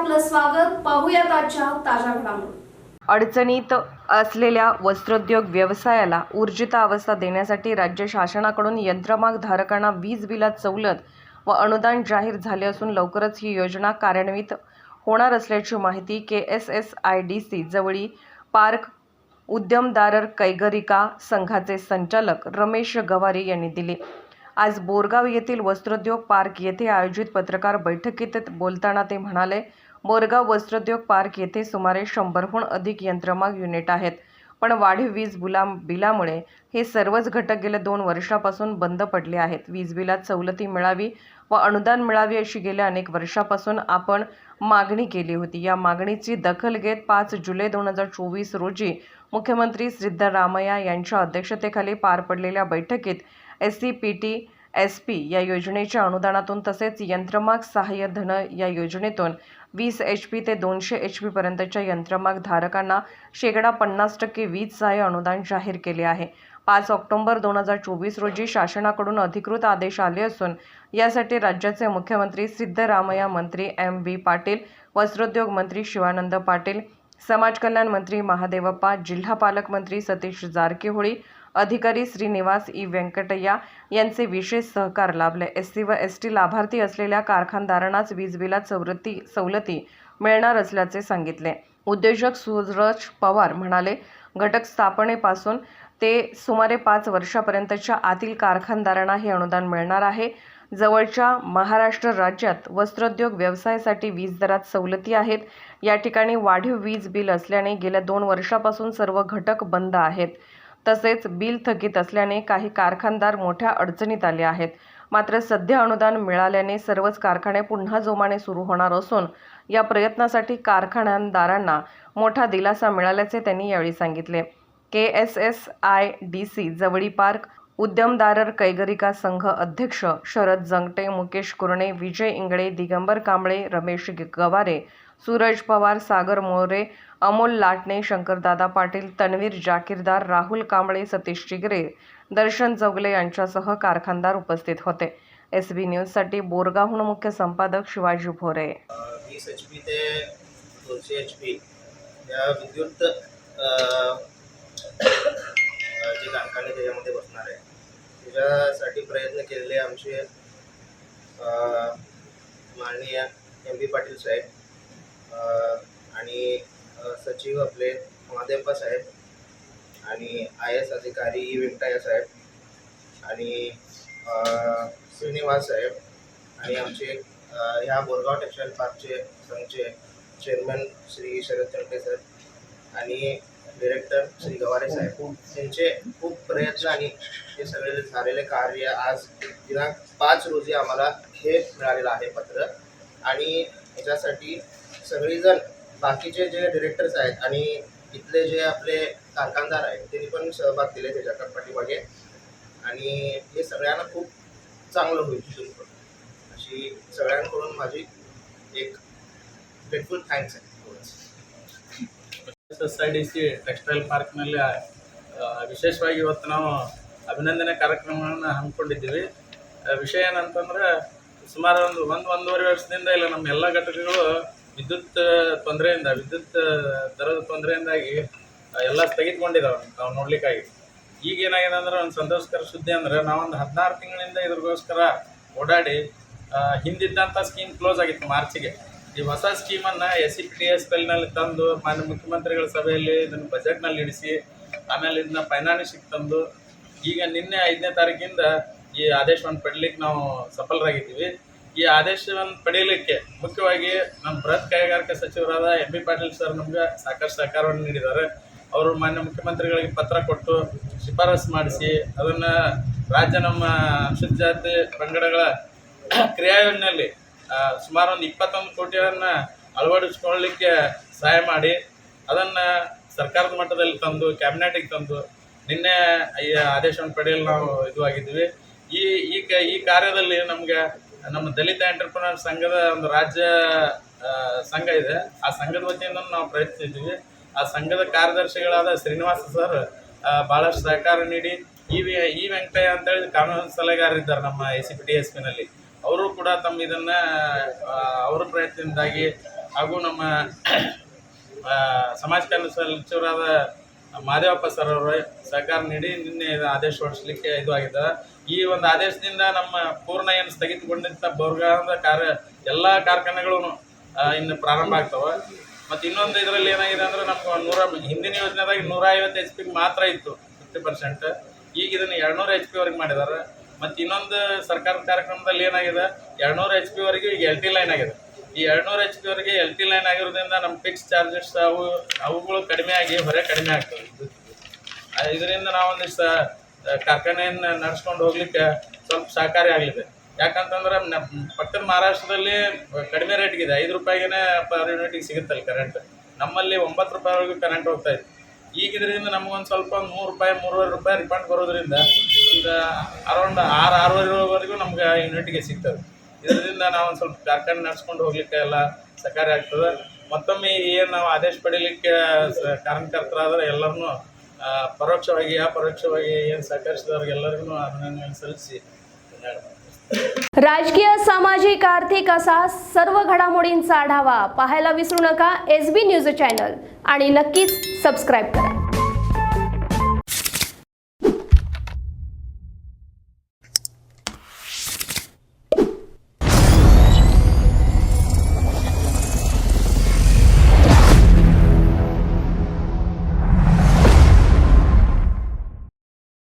स्वागत पाहूयात आजच्या ताज्या घडामोडी. अडचणीत असलेल्या वस्त्रोद्योग व्यवसायाला ऊर्जित अवस्था देण्यासाठी राज्य शासनाकडून यंत्रमाग धारकांना वीज बिलात सवलत व अनुदान जाहीर झाले असून लवकरच ही योजना कार्यान्वित होणार असल्याची माहिती K S S I D C जवळी पार्क उद्यमदार कैगरिका संघाचे संचालक रमेश गवारी यांनी दिली. आज बोरगाव येथील वस्त्रोद्योग पार्क येथे आयोजित पत्रकार बैठकीत बोलताना ते म्हणाले बोरगाव वस्त्रोद्योग पार्क येथे सुमारे शंभरहून अधिक यंत्रमाग युनिट आहेत. पण वाढीव वीज बुला बिलामुळे हे सर्वच घटक गेल्या दोन वर्षापासून बंद पडले आहेत. वीज बिलात सवलती मिळावी व अनुदान मिळावी अशी गेल्या अनेक वर्षापासून आपण मागणी केली होती. या मागणीची दखल घेत पाच जुलै दोन हजार चोवीस रोजी मुख्यमंत्री सिद्धरामय्या यांच्या अध्यक्षतेखाली पार पडलेल्या बैठकीत S C P T S P या योजनेच्या अनुदानातून तसेच यंत्रमाग सहाय्य धन या योजनेतून वीस एच पी ते दोनशे एच पी पर्यंतच्या यंत्रमाग धारकांना शेकडा पन्नास टक्के वीज सहाय्य अनुदान जाहीर केले आहे. पाच ऑक्टोबर दोन हजार चोवीस रोजी शासनाकडून अधिकृत आदेश आले असून यासाठी राज्याचे मुख्यमंत्री सिद्धरामय्या मंत्री एम व्ही पाटील वस्त्रोद्योग मंत्री शिवानंद पाटील समाज कल्याण मंत्री महादेवप्पा जिल्हा पालकमंत्री सतीश जारकीहोळी अधिकारी श्रीनिवास ई. व्यंकटय्या यांचे विशेष सहकार लाभले. एस सी व एस टी लाभार्थी असलेल्या कारखानदारांनाच वीज बिलात सवलती सवलती मिळणार असल्याचे सांगितले. उद्योजक सूरज पवार म्हणाले घटक स्थापनेपासून ते सुमारे पाच वर्षापर्यंतच्या आतील कारखानदारांना हे अनुदान मिळणार आहे. जवळच्या महाराष्ट्र राज्यात वस्त्रोद्योग व्यवसायासाठी वीज दरात सवलती आहेत. या ठिकाणी वाढीव वीज बिल असल्याने गेल्या दोन वर्षापासून सर्व घटक बंद आहेत. तसेच बिल थकीत असल्याने काही कारखानदार मोठ्या अडचणीत आले आहेत. मात्र सध्या अनुदान मिळाल्याने सर्वच कारखाने पुन्हा जोमाने सुरू होणार असून या प्रयत्नासाठी कारखानदारांना मोठा दिलासा मिळाल्याचे त्यांनी यावेळी सांगितले. K S S I D C जवळी पार्क उद्यमदारर कैगरिका संघ अध्यक्ष शरद जंगटे मुकेश कुरणे विजय इंगळे दिगंबर कांबळे रमेश गवारे सूरज पवार सागर मोरे अमोल लाटणे शंकरदादा पाटील तन्वीर जाकीरदार राहुल कांबळे सतीश चिगरे दर्शन चौगले यांच्यासह कारखानदार उपस्थित होते. एस बी न्यूजसाठी बोरगावहून मुख्य संपादक शिवाजी भोरे. वीस एच पी ते दोनशे एच पी या विद्युत जे कारखाने त्याच्यामध्ये बसणार आहे. त्याच्यासाठी प्रयत्न केलेले आमचे माननीय एम बी पाटील साहेब. सचिव आपले महादेवप्पा साहेब आणि आय एस अधिकारी ई साहेब आणि श्रीनिवास साहेब आणि आमचे ह्या बोरगाव टेक्स्टाईल पार्कचे संघचे चेअरमन श्री शरद चंडे साहेब आणि डिरेक्टर श्री गवारे साहेब. यांचे खूप प्रयत्न आणि हे सगळे झालेले कार्य आज दिनांक पाच रोजी आम्हाला हे मिळालेलं आहे पत्र. आणि याच्यासाठी सगळीजण बाकीचे जे डिरेक्टर्स आहेत आणि इथले जे आपले कारखानदार आहेत त्यांनी पण सहभाग दिले त्याच्या पाठीमागे आणि हे सगळ्यांना खूप चांगलं होईल तिथून पण अशी सगळ्यांकडून माझी एक grateful thanks S S I D C textile ಪಾರ್ಕ್ನಲ್ಲಿ ಆ, ವಿಶೇಷವಾಗಿ ಇವತ್ತು ನಾವು ಅಭಿನಂದನೆ ಕಾರ್ಯಕ್ರಮವನ್ನು ಹಮ್ಮಿಕೊಂಡಿದ್ದೀವಿ ಆ, ವಿಷಯ ಏನಂತಂದ್ರೆ ಸುಮಾರು ಒಂದು ಒಂದು ಒಂದೂವರೆ ವರ್ಷದಿಂದ ಇಲ್ಲ ನಮ್ಮ ಎಲ್ಲ ಘಟಕಗಳು ವಿದ್ಯುತ್ ತೊಂದರೆಯಿಂದ, ವಿದ್ಯುತ್ ದರದ ತೊಂದರೆಯಿಂದಾಗಿ ಎಲ್ಲ ಸ್ಥಗಿತಗೊಂಡಿದ್ದಾವೆ ನಾವು ನೋಡ್ಲಿಕ್ಕಾಗಿ. ಈಗ ಏನಾಗಿದೆ ಅಂದ್ರೆ, ಒಂದು ಸಂತೋಷಕರ ಸುದ್ದಿ ಅಂದ್ರೆ, ನಾವೊಂದು ಹದಿನಾರು ತಿಂಗಳಿಂದ ಇದ್ರಗೋಸ್ಕರ ಓಡಾಡಿ ಹಿಂದಿದ್ದಂಥ ಸ್ಕೀಮ್ ಕ್ಲೋಸ್ ಆಗಿತ್ತು ಮಾರ್ಚಿಗೆ. ಈ ಹೊಸ ಸ್ಕೀಮನ್ನು ಎಸ್ ಸಿ ಪಿ ಟಿ ಎಸ್ನಲ್ಲಿ ತಂದು, ಮಾನ್ಯ ಮುಖ್ಯಮಂತ್ರಿಗಳ ಸಭೆಯಲ್ಲಿ ಇದನ್ನು ಬಜೆಟ್ನಲ್ಲಿ ಇಡಿಸಿ, ಆಮೇಲೆ ಇದನ್ನ ಫೈನಾನ್ಸಿಗೆ ತಂದು, ಈಗ ನಿನ್ನೆ ಐದನೇ ತಾರೀಕಿಂದ ಈ ಆದೇಶವನ್ನು ಪಡ್ಲಿಕ್ಕೆ ನಾವು ಸಫಲರಾಗಿದ್ದೀವಿ. ಈ ಆದೇಶವನ್ನು ಪಡೆಯಲಿಕ್ಕೆ ಮುಖ್ಯವಾಗಿ ನಮ್ಮ ಬೃಹತ್ ಕೈಗಾರಿಕಾ ಸಚಿವರಾದ ಎಂ ಬಿ ಪಾಟೀಲ್ ಸರ್ ನಮ್ಗೆ ಸಾಕಷ್ಟು ಸಹಕಾರವನ್ನು ನೀಡಿದ್ದಾರೆ. ಅವರು ಮಾನ್ಯ ಮುಖ್ಯಮಂತ್ರಿಗಳಿಗೆ ಪತ್ರ ಕೊಟ್ಟು ಶಿಫಾರಸು ಮಾಡಿಸಿ ಅದನ್ನು ರಾಜ್ಯ ನಮ್ಮ ಅನುಸೂಚಿತ ಪಂಗಡಗಳ ಕ್ರಿಯಾಯೋಜನೆಯಲ್ಲಿ ಸುಮಾರು ಒಂದು ಇಪ್ಪತ್ತೊಂದು ಕೋಟಿಗಳನ್ನು ಅಳವಡಿಸ್ಕೊಳ್ಳಲಿಕ್ಕೆ ಸಹಾಯ ಮಾಡಿ, ಅದನ್ನು ಸರ್ಕಾರದ ಮಟ್ಟದಲ್ಲಿ ತಂದು, ಕ್ಯಾಬಿನೆಟಿಗೆ ತಂದು ನಿನ್ನೆ ಈ ಆದೇಶವನ್ನು ಪಡೆಯಲು ನಾವು ಇದು ಆಗಿದ್ದೀವಿ ಈ ಈ ಕಾರ್ಯದಲ್ಲಿ ನಮಗೆ ನಮ್ಮ ದಲಿತ ಎಂಟರ್ಪ್ರಿನರ್ ಸಂಘದ ಒಂದು ರಾಜ್ಯ ಸಂಘ ಇದೆ. ಆ ಸಂಘದ ವತಿಯಿಂದ ನಾವು ಪ್ರಯತ್ನಿಸಿದ್ದೀವಿ ಆ ಸಂಘದ ಕಾರ್ಯದರ್ಶಿಗಳಾದ ಶ್ರೀನಿವಾಸ ಸರ್ ಆ, ಭಾಳಷ್ಟು ಸಹಕಾರ ನೀಡಿ. ಈ ವಿ ಈ ವೆಂಕಟಯ್ಯ ಅಂತೇಳಿ ಕಾನೂನು ಸಲಹೆಗಾರರಿದ್ದಾರೆ ನಮ್ಮ A C P T S ಪಿನಲ್ಲಿ ಅವರು ಕೂಡ ತಮ್ಮ ಇದನ್ನು ಅವರ ಪ್ರಯತ್ನದಿಂದಾಗಿ ಹಾಗೂ ನಮ್ಮ ಸಮಾಜ ಕಲ್ಯಾಣ ಸಚಿವರಾದ ಮಾದೇವಪ್ಪ ಸರ್ ಅವರು ಸಹಕಾರ ನೀಡಿ ನಿನ್ನೆ ಆದೇಶ ಹೊರಡಿಸಲಿಕ್ಕೆ ಇದು ಆಗಿದೆ ಈ ಒಂದು ಆದೇಶದಿಂದ ನಮ್ಮ ಪೂರ್ಣ ಏನು ಸ್ಥಗಿತಗೊಂಡಿದ್ದ ಬೋರ್ಗಾದ ಕಾರ್ಯ, ಎಲ್ಲ ಕಾರ್ಖಾನೆಗಳು ಇನ್ನು ಪ್ರಾರಂಭ ಆಗ್ತವೆ. ಮತ್ತು ಇನ್ನೊಂದು ಇದರಲ್ಲಿ ಏನಾಗಿದೆ ಅಂದ್ರೆ ನಮ್ಗೆ ನೂರ, ಹಿಂದಿನ ಯೋಜನೆದಾಗ ನೂರ ಐವತ್ತು ಎಚ್ ಪಿಗೆ ಮಾತ್ರ ಇತ್ತು ಫಿಫ್ಟಿ ಪರ್ಸೆಂಟ್. ಈಗ ಇದನ್ನು ಎರಡುನೂರು ಎಚ್ ಪಿವರೆಗೆ ಮಾಡಿದ್ದಾರೆ ಮತ್ತು ಇನ್ನೊಂದು ಸರ್ಕಾರದ ಕಾರ್ಯಕ್ರಮದಲ್ಲಿ ಏನಾಗಿದೆ, ಎರಡುನೂರು ಎಚ್ ಪಿವರೆಗೆ ಈಗ ಎಲ್ ಟಿ ಲೈನ್ ಆಗಿದೆ. ಈ ಎರಡ್ನೂರು ಎಚ್ ಪಿವರೆಗೆ ಎಲ್ ಟಿ ಲೈನ್ ಆಗಿರೋದ್ರಿಂದ ನಮ್ಮ ಫಿಕ್ಸ್ ಚಾರ್ಜಸ್ ಅವು, ಅವುಗಳು ಕಡಿಮೆ ಆಗಿ ಹೊರೆ ಕಡಿಮೆ ಆಗ್ತವೆ. ಇದರಿಂದ ನಾವೊಂದಿಷ್ಟು ಕಾರ್ಖಾನೆಯನ್ನು ನಡೆಸ್ಕೊಂಡು ಹೋಗ್ಲಿಕ್ಕೆ ಸ್ವಲ್ಪ ಸಹಕಾರಿ ಆಗಲಿದೆ. ಯಾಕಂತಂದ್ರೆ ಪಕ್ಕದ ಮಹಾರಾಷ್ಟ್ರದಲ್ಲಿ ಕಡಿಮೆ ರೇಟ್ಗಿದೆ ಐದು ರೂಪಾಯಿಗೆ ಪರ್ ಯೂನಿಟಿಗೆ ಸಿಗುತ್ತಲ್ಲ ಕರೆಂಟ್ ನಮ್ಮಲ್ಲಿ ಒಂಬತ್ತು ರೂಪಾಯಿವರೆಗೂ ಕರೆಂಟ್ ಹೋಗ್ತಾ ಇತ್ತು ಈಗ ಇದರಿಂದ ನಮಗೊಂದು ಸ್ವಲ್ಪ ಮೂರು ರೂಪಾಯಿ, ಮೂರುವರೆ ರೂಪಾಯಿ ರಿಫಂಡ್ ಬರೋದ್ರಿಂದ ಒಂದು ಅರೌಂಡ್ ಆರು ಆರೂವರೆವರೆಗೂ ನಮ್ಗೆ ಯೂನಿಟ್ಗೆ ಸಿಗ್ತದೆ. ಇದರಿಂದ ನಾವು ಒಂದು ಸ್ವಲ್ಪ ಕಾರ್ಖಾನೆ ನಡೆಸ್ಕೊಂಡು ಹೋಗ್ಲಿಕ್ಕೆ ಎಲ್ಲ ಸಹಕಾರಿ ಆಗ್ತದೆ ಮತ್ತೊಮ್ಮೆ ಏನು ನಾವು ಆದೇಶ ಪಡೀಲಿಕ್ಕೆ ಸ- ಕಾರಣಕರ್ತರಾದ್ರೆ ಎಲ್ಲರನ್ನೂ ಆ, ಪರೋಕ್ಷವಾಗಿ ಅಪರೋಕ್ಷವಾಗಿ ಏನು ಸಹಕರಿಸಿದವ್ರಿಗೆಲ್ಲರಿಗೂ ಅಭಿನಂದನೆ ಸಲ್ಲಿಸಿ ಧನ್ಯವಾದ राजकीय सामाजिक आर्थिक असा सर्व घडामोडींचा आढावा पाहायला विसरू नका एस बी न्यूज चॅनल आणि नक्कीच सबस्क्राईब करा